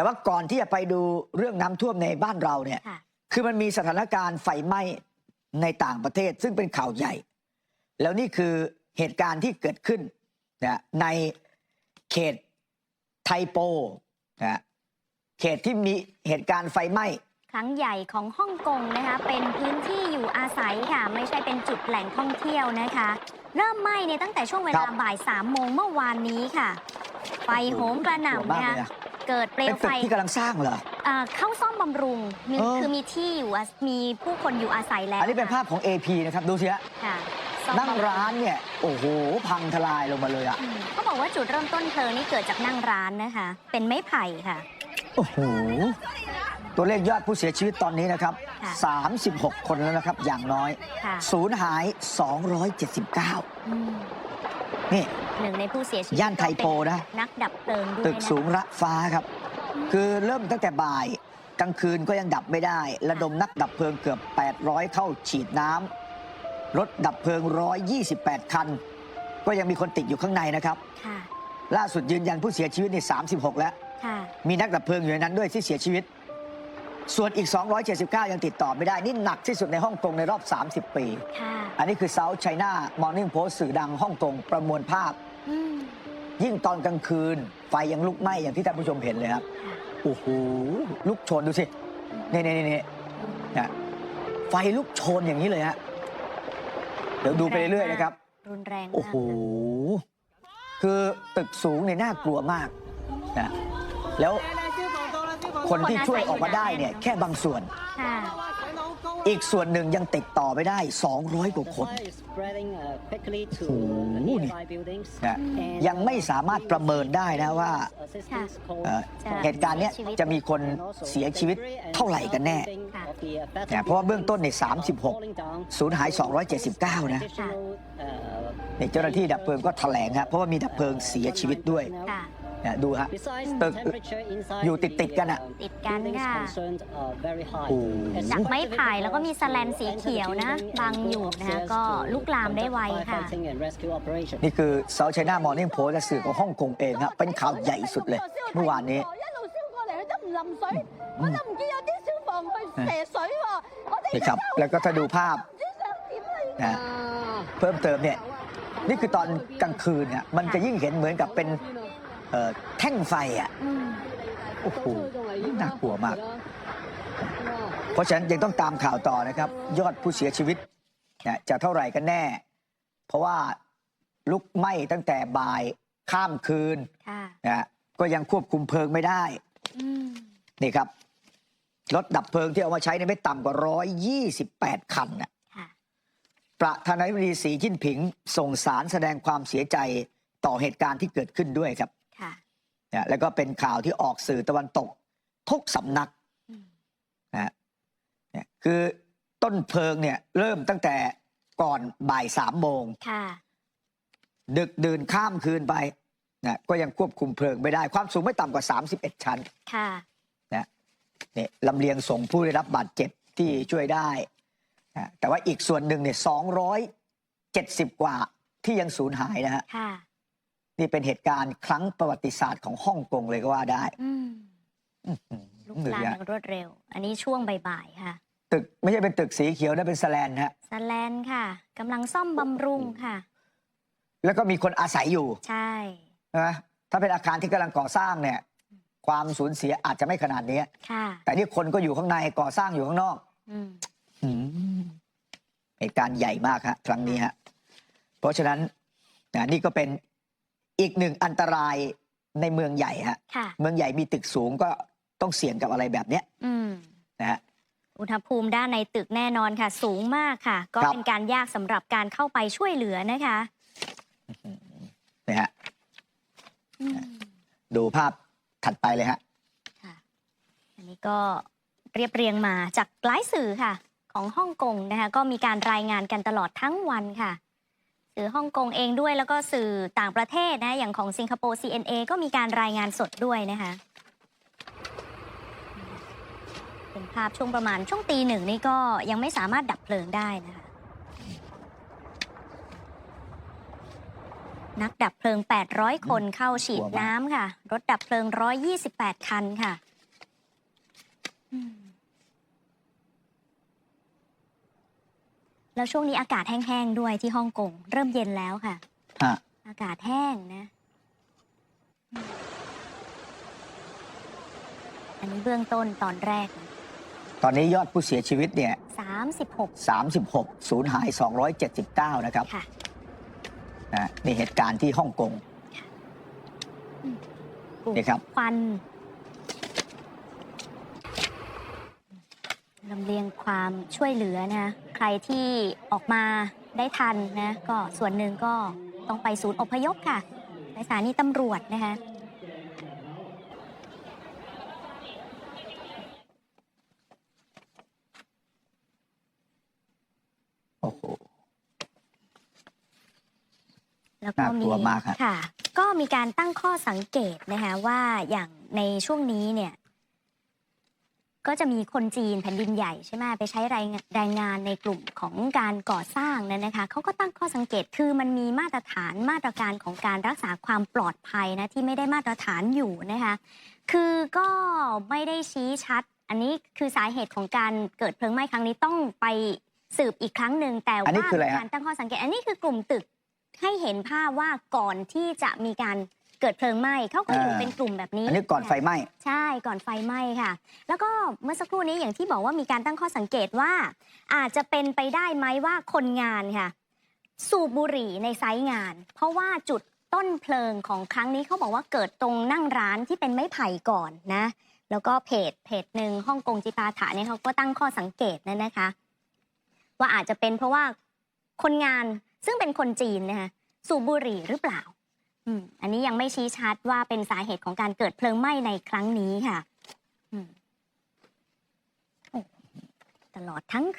แต่ว่าก่อนที่จะไปดูเรื่องน้ำท่วมในบ้านเราเนี่ยค่ะคือมันมีสถานการณ์ไฟไหม้ในต่างประเทศ ซึ่งเป็นข่าวใหญ่ แล้วนี่คือเหตุการณ์ที่เกิดขึ้นนะในเขตไทโปนะเขตที่มีเหตุการณ์ไฟไหม้ครั้งใหญ่ของฮ่องกงนะคะเป็นพื้นที่อยู่อาศัยค่ะ ไม่ใช่เป็นจุดแหล่งท่องเที่ยวนะคะ เริ่มไหม้เนี่ยตั้งแต่ช่วงเวลาครับบ่ายสามโมงเมื่อวานนี้ค่ะ ไฟโหมกระหกลัวน่ำมากนะคะ เลยนะเกิดเปลเป็วนตึไฟกที่กำลังสร้างเหรอ อ่าเข้าซ่อมบำรุงมีเออ คือมีที่อยู่อามีผู้คนอยู่อาศัยแล้วอันนี้เป็นค่ะภาพของ AP นะครับ ดูสิฮะค่ะซ่อมนั่งบำรุร้านเนี่ย โอ้โห พังทลายลงมาเลยอะอืมเขาบอกว่าจุดเริ่มต้นเพลิงนี่เกิดจากนั่งร้านนะคะ เป็นไม้ไผ่ค่ะ โอ้โห ตัวเลขยอดผู้เสียชีวิตตอนนี้นะครับ ค่ะ 36 คนแล้วนะครับ อย่างน้อย ค่ะศูนย์หาย 279 อืม นี่ หนึ่งในผู้เสียชีวิตย่านไทโปนะก็เป็นนักดับเพลิงด้วยตึกนะคะสูงระฟ้าครับ คือเริ่มตั้งแต่บ่ายกลางคืนก็ยังดับไม่ได้ ระดมนักดับเพลิงเกือบ 800 เข้าฉีดน้ำรถดับเพลิง 128 คัน ก็ยังมีคนติดอยู่ข้างในนะครับ ค่ะล่าสุดยืนยันผู้เสียชีวิตใน36 แล้ว ค่ะ มีนักดับเพลิงอยู่ในนั้นด้วยที่เสียชีวิต ส่วนอีก 279 ยังติดต่อไม่ได้ นี่หนักที่สุดในฮ่องกงในรอบ 30 ปี ค่ะอันนี้คือ South China Morning Post สื่อดังฮ่องกงประมวลภาพ อืมยิ่งตอนกลางคืน ไฟยังลุกไหม้อย่างที่ท่านผู้ชมเห็นเลยครับ ค่ะโอ้โห ลุกโชนดูสิ นี่นี่นี่นะไฟลุกโชนอย่างนี้เลยฮะ เดี๋ยวดูไปเรื่อยๆนะครับ รุนแรงมากโอ้โห คือตึกสูงเนี่ยน่ากลัวมากนะ แล้ว คนที่ช่วยออกมาได้เนี่ยแค่บางส่วน ค่ะ อีกส่วนหนึ่งยังติดต่อไม่ได้ 200 กว่าคน โอ้โหนี่นะยังไม่สามารถประเมินได้นะว่าเอ่อจะเหตุการณ์เนี้ยจะมีคนเสียชีวิตเท่าไหร่กันแน่ค่ะนะเพราะว่าเบื้องต้นใน36 สูญหาย 279 นะนี่เจ้าหน้าที่ดับเพลิงก็แถลงครับเพราะว่ามีดับเพลิงเสียชีวิตด้วย ค่ะ เนี่ยดูฮะ ตึกอยู่ติดติดๆกันอะติดกันค่ะ โอ้จากไม้ไผ่แล้วก็มีสแลนสีเขียวนะบังอยู่นะก็ลุกลามได้ไวค่ะ นี่คือเซาเท China Morning Post และสื่อของฮ่องกงเองครับเป็นข่าวใหญ่สุดเลย เมื่อวานนี้ นี่ครับ แล้วก็ถ้าดูภาพนะเพิ่มเติมเนี่ย นี่คือตอนกลางคืนเนี่ยมันจะยิ่งเห็นเหมือนกับเป็น เอ่อแท่งไฟอะอืมโอ้โหน่ากลัวมาก เพราะฉะนั้นยังต้องตามข่าวต่อนะครับ ยอดผู้เสียชีวิตนะจะเท่าไหร่กันแน่ เพราะว่าลุกไหม้ตั้งแต่บ่ายข้ามคืนค่ะนะก็ยังควบคุมเพลิงไม่ได้อืมนี่ครับรถดับเพลิงที่เอามาใช้เนี่ยไม่ต่ำกว่า 128 คันนะค่ะประธานาธิบดีสีจิ้นผิงส่งสารแสดงความเสียใจต่อเหตุการณ์ที่เกิดขึ้นด้วยครับค่ะ นะแล้วก็เป็นข่าวที่ออกสื่อตะวันตก ทุกสำนักอืมนะเนี่ยคือต้นเพลิงเนี่ยเริ่มตั้งแต่ก่อนบ่ายสามโมงค่ะดึกดื่นข้ามคืนไปนะก็ยังควบคุมเพลิงไม่ได้ ความสูงไม่ต่ำกว่า 31 ชั้นค่ะนะเนี่ยลำเลียงส่งผู้ได้รับบาดเจ็บที่ช่วยได้นะแต่ว่าอีกส่วนหนึ่งเนี่ย270กว่าที่ยังสูญหายนะฮะค่ะ นี่เป็นเหตุการณ์ครั้งประวัติศาสตร์ของฮ่องกงเลยก็ว่าได้อืมอื้อหือลุกลามอย่างรวดเร็ว อันนี้ช่วงบ่ายๆค่ะ ตึกไม่ใช่เป็นตึกสีเขียวนะเป็นสแลนนะฮะสแลนค่ะกำลังซ่อมบำรุงค่ะ แล้วก็มีคนอาศัยอยู่ ใช่นะถ้าเป็นอาคารที่กำลังก่อสร้างเนี่ย ความสูญเสียอาจจะไม่ขนาดนี้ค่ะ แต่นี่คนก็อยู่ข้างในก่อสร้างอยู่ข้างนอกอืมอืมเหตุการณ์ใหญ่มากฮะครั้งนี้ฮะเพราะฉะนั้นนะนี่ก็เป็น อีกหนึ่งอันตรายในเมืองใหญ่ฮะค่ะ เมืองใหญ่มีตึกสูงก็ต้องเสี่ยงกับอะไรแบบเนี้ยอืม นะฮะ อุณหภูมิด้านในตึกแน่นอนค่ะ สูงมากค่ะ ก็ครับ เป็นการยากสำหรับการเข้าไปช่วยเหลือนะคะนะฮะอืมดูภาพถัดไปเลยฮะ ค่ะ อันนี้ก็เรียบเรียงมาจากหลายสื่อค่ะ ของฮ่องกงนะคะ ก็มีการรายงานกันตลอดทั้งวันค่ะือฮ่องกงเองด้วย แล้วก็สื่อต่างประเทศนะอย่างของสิงคโปร์ CNA ก็มีการรายงานสดด้วยนะคะเป็นภาพช่วงประมาณช่วงตีหนึ่งนี่ก็ยังไม่สามารถดับเพลิงได้นะคะนักดับเพลิง 800 คนเข้าฉีดน้ำค่ะ รถดับเพลิง 128 คันค่ะ อืม แล้วช่วงนี้อากาศแห้งๆด้วยที่ฮ่องกงเริ่มเย็นแล้วค่ะ ฮะอากาศแห้งนะอืมอันนี้เบื้องต้นตอนแรกตอนนี้ยอดผู้เสียชีวิตเนี่ย36 36สูญหาย 279 นะครับค่ะ นะนี่เหตุการณ์ที่ฮ่องกงกลุ่มนี่ครับ ควัน ลำเลียงความช่วยเหลือนะใครที่ออกมาได้ทันนะก็ส่วนหนึ่งก็ต้องไปศูนย์อพยพค่ะในสถานีตำรวจนะคะโอ้โห แล้วก็น่ากลัวมากครับ ค่ะ ก็มีการตั้งข้อสังเกตนะคะว่าอย่างในช่วงนี้เนี่ย ก็จะมีคนจีนแผ่นดินใหญ่ใช่ไหมไปใช้แรงแรงงานในกลุ่มของการก่อสร้างนั้นนะคะเขาก็ตั้งข้อสังเกตคือมันมีมาตรฐานมาตรการของการรักษาความปลอดภัยนะที่ไม่ได้มาตรฐานอยู่นะคะคือก็ไม่ได้ชี้ชัด อันนี้คือสาเหตุของการเกิดเพลิงไหม้ครั้งนี้ต้องไปสืบอีกครั้งหนึ่งแต่อันนี้ว่าคืออะไรมีฮะการตั้งข้อสังเกต อันนี้คือกลุ่มตึกให้เห็นภาพว่าก่อนที่จะมีการ เกิดเพลิงไหม้เขาก็อยู่เป็นกลุ่มแบบนี้ อันนี้ก่อนไฟไหม้ ใช่ก่อนไฟไหม้ค่ะ แล้วก็เมื่อสักครู่นี้อย่างที่บอกว่ามีการตั้งข้อสังเกตว่า อาจจะเป็นไปได้ไหมว่าคนงานค่ะ สูบบุหรี่ในไซต์งาน เพราะว่าจุดต้นเพลิงของครั้งนี้เขาบอกว่าเกิดตรงนั่งร้านที่เป็นไม้ไผ่ก่อนนะ แล้วก็เพจเพจหนึ่งฮ่องกงจิปาถะเนี่ยเขาก็ตั้งข้อสังเกตนั่นนะคะ ว่าอาจจะเป็นเพราะว่าคนงานซึ่งเป็นคนจีนนะคะสูบบุหรี่หรือเปล่า อืมอันนี้ยังไม่ชี้ชัดว่าเป็นสาเหตุของการเกิดเพลิงไหม้ในครั้งนี้ค่ะ อืมโอ้ตลอดทั้งคืน